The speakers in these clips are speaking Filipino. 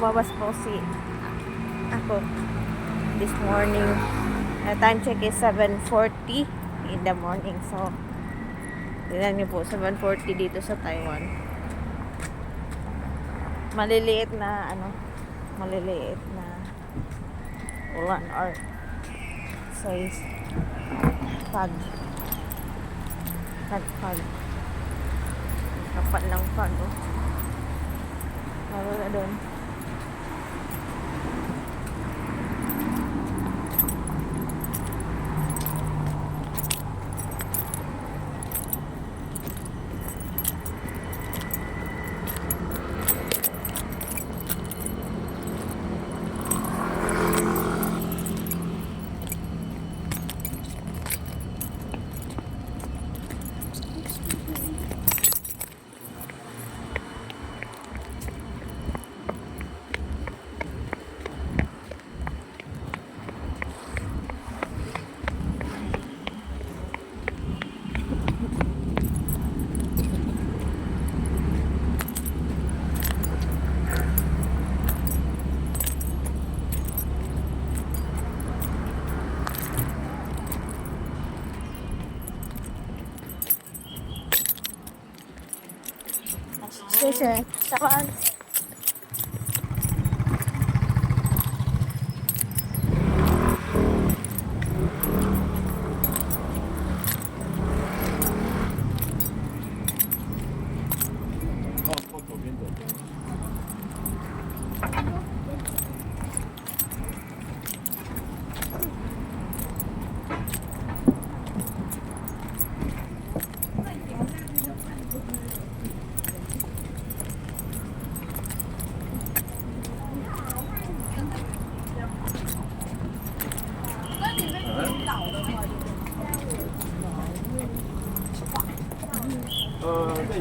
lumabas po si ako this morning. Uh, time check is 7.40 in the morning. So, tignan niyo po, 7.40 dito sa Taiwan. Maliliit na, ano, maliliit na ulan or says fog. Nag-fog. Kapal ng fog, oh. Lalo na doon. 就是下班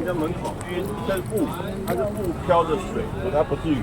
在门口，因为它是雾，它是雾飘着水，它不是雨。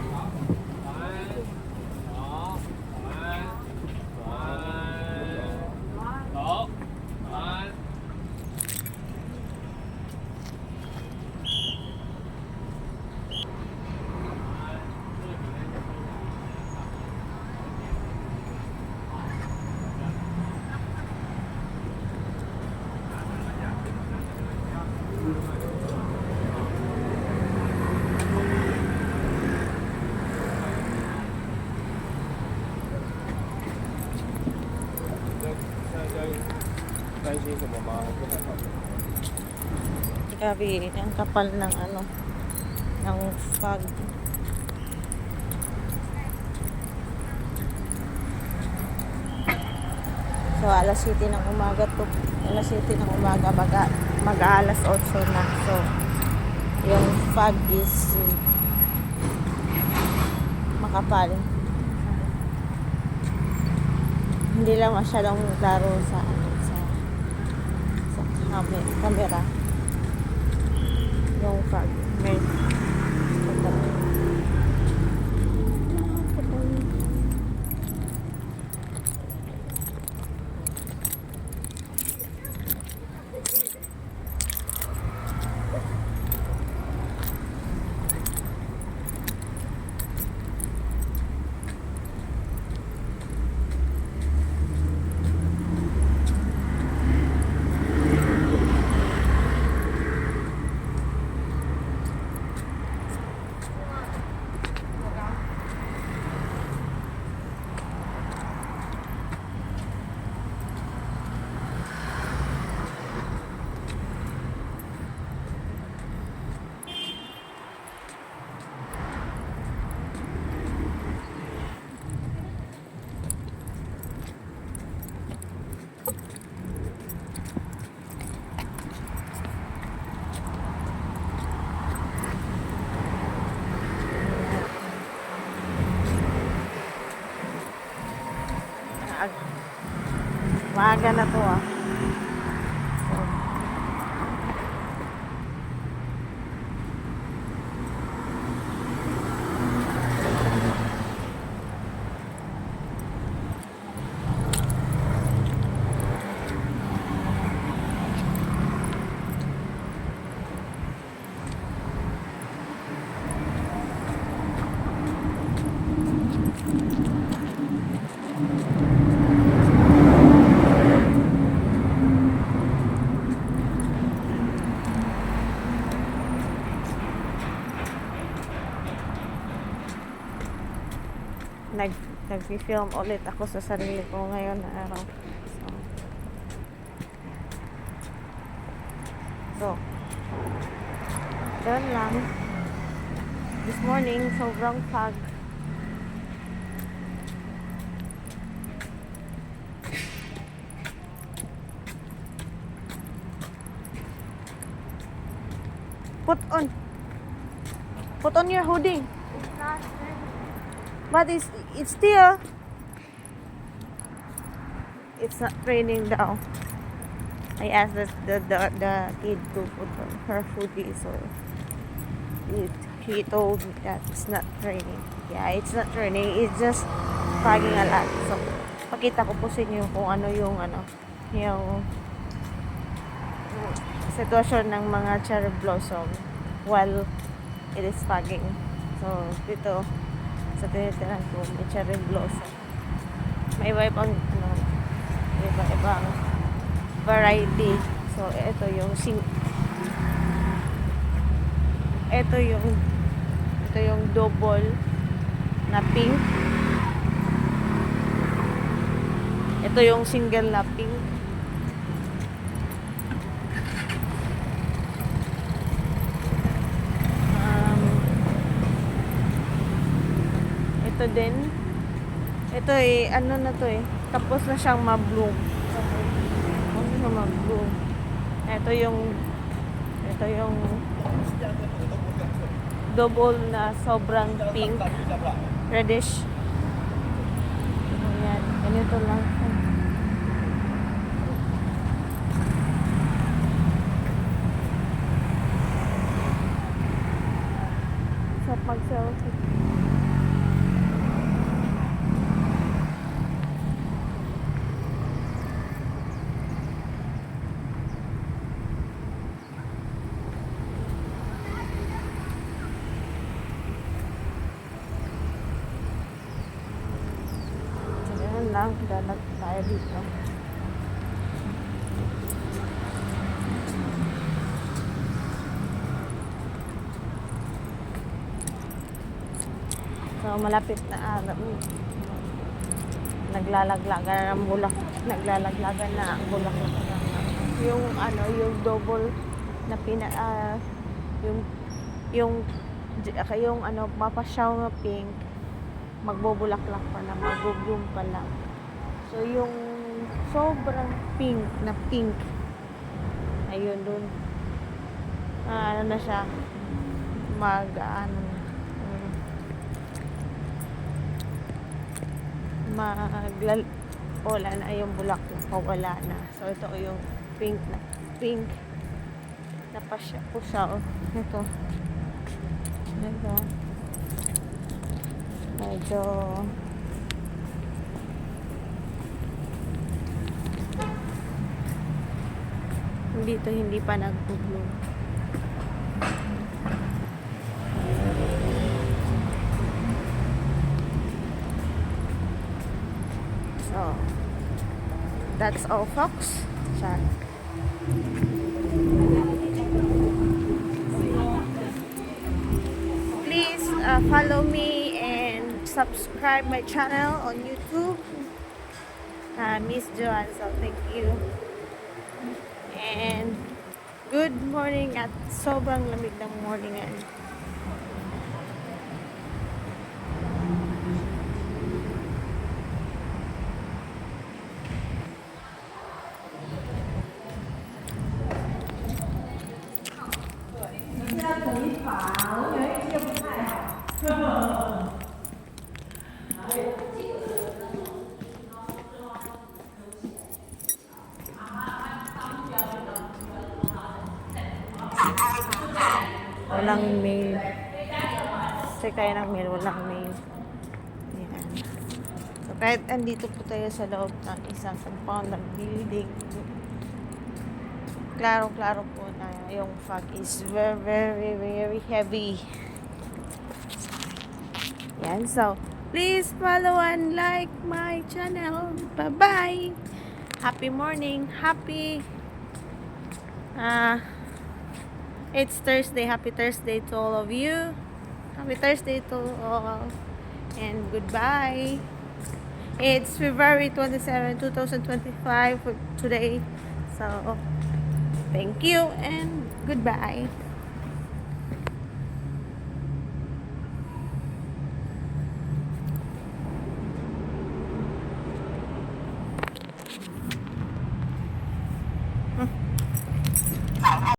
Grabe, ang kapal ng ano, ng fog. So, alas 7 ng umaga to. Alas 7 ng umaga, mag, mag alas 8 na. So, yung fog is mm, makapal. Hindi lang masyadong klaro sa sa sa cam- camera yung fog. May Maaga na to ah. Nag-film ulit ako sa sarili ko ngayon na araw. So, doon lang. This morning, sobrang fog. Put on. Put on your hoodie. But it's it's still it's not raining down. I asked the the, the, the kid to put on her hoodie so it, he told me that it's not raining. Yeah, it's not raining. It's just fogging a lot. So, pakita ko po sa inyo kung ano yung ano, yung sitwasyon ng mga cherry blossom while it is fogging. So, dito, sa tinitiran ko, may cherry blossom. May iba-ibang, ano, may iba-ibang variety. So, ito yung sing ito yung ito yung double na pink. Ito yung single na pink. Um, ito din. Ito eh, ano na to eh. Tapos na siyang ma-bloom. Tapos na ma-bloom. Ito yung ito yung double na sobrang pink. Reddish. Ayan. Ganito lang. Pag-selfie. So, ganun lang. Dalag tayo dito. So, malapit na araw. Naglalaglagan na ng bulak. Naglalaglagan na ang bulak. Yung ano, yung double na pina, ah, yung, yung, yung ano, papasyaw na pink, magbubulaklak pa na, magbubloom pa lang. So, yung sobrang pink na pink, ayun dun, ah, ano na siya, mag, ano na, um, maglal, wala na. Yung bulaklak pa, wala na. So, ito yung pink na, pink, na pa siya, oh. ito, ito, medyo dito hindi pa nag-bloom so that's all folks Char. please uh, follow me and subscribe my channel on YouTube. Uh, Miss Joanne, so thank you. And good morning at sobrang lamig ng morning ngayon. Walang mail. Check tayo ng mail, walang mail. Ayan. So, kahit andito po tayo sa loob ng isang compound ng building, klaro-klaro po na yung fog is very, very, very heavy. Yan, so, please follow and like my channel. Bye-bye! Happy morning! Happy... Ah... It's Thursday. Happy Thursday to all of you. Happy Thursday to all and goodbye. It's February 27, 2025 for today. So, thank you and goodbye.